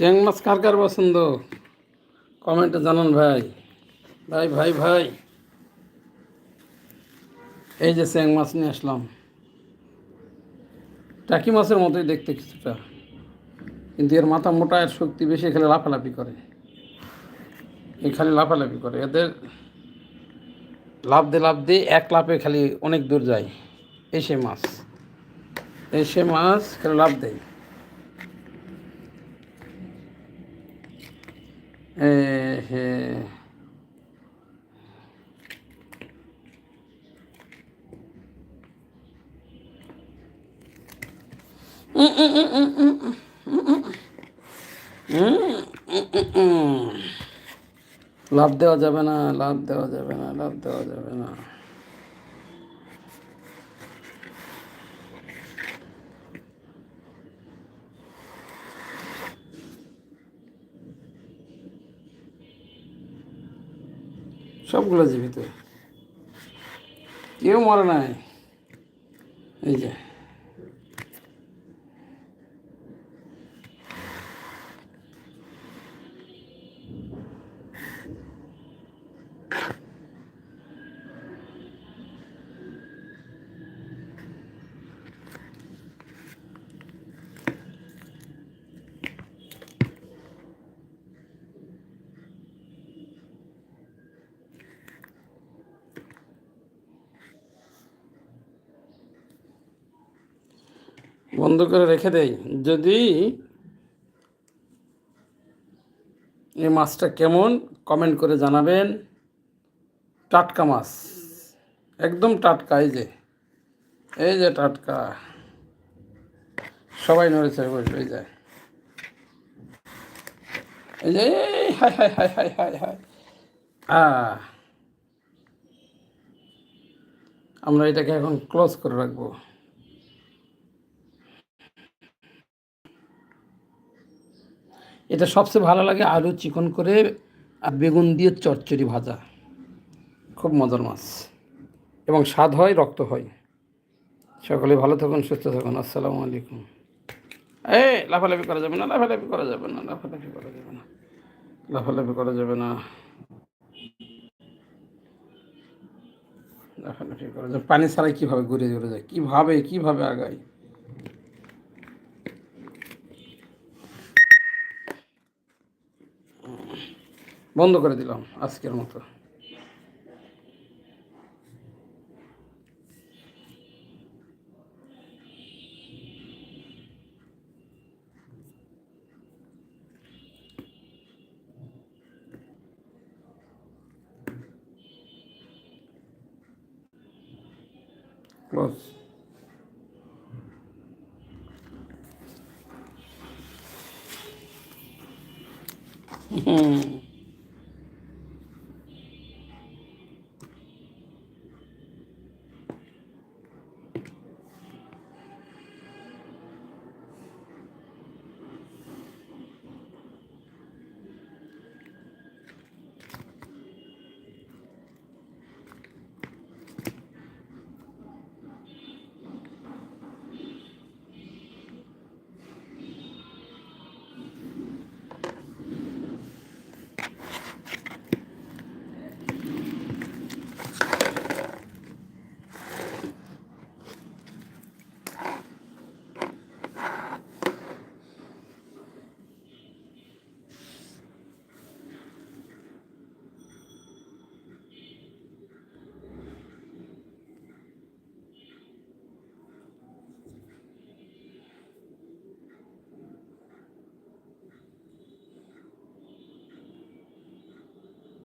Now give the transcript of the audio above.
চ্যাং মাছ কার কার পছন্দ? কমেন্টে জানান ভাই। ভাই ভাই ভাই। এই যে চ্যাং মাছ নিয়ে আসলাম। টাকি মাছের মতোই দেখতে কিছুটা। কিন্তু এর মাথা মোটা, এর শক্তি বেশি খেলে লাফালাফি করে। এই খালি লাফালাফি করে। এদের লাভ দিয়ে লাভ দিয়ে এক লাফে খালি অনেক দূর যায়। এই সে মাছ। এই সে মাছ খালি লাভ দেয় এ হে লাভ দেওয়া যাবে না লাভ দেওয়া যাবে না লাভ দেওয়া যাবে না সবগুলো জীবিত। কেউ মরে নাই। এই যে। বন্ধ করে রেখে দেই। যদি এই মাছটা কেমন কমেন্ট করে জানাবেন। টাটকা মাছ। একদম টাটকা, এই যে। এই যে টাটকা। সবাই নড়েছে বসবে, এই যে। এই যে hi hi hi hi hi hi. আমরা এটাকে এখন ক্লোজ করে রাখব। এটা সবচেয়ে ভালো লাগে আলু, চিকন করে আর বেগুন দিয়ে চচ্চড়ি ভাজা। খুব মজার মাছ। এবং স্বাদ হয়, রক্ত হয়। সকলে ভালো থাকুন, সুস্থ থাকুন। আসসালামু আলাইকুম। এ লাফালাফি করা যাবে না, লাফালাফি করা যাবে না, লাফালাফি করা যাবে না। লাফালাফি করা যাবে না। লাফালাফি করা যাবে পানি ছাড়াই কীভাবে ঘুরে ঘুরে যায়? কীভাবে কীভাবে আগায়? বন্ধ করে দিলাম আজকের মতো। ক্লোজ হুম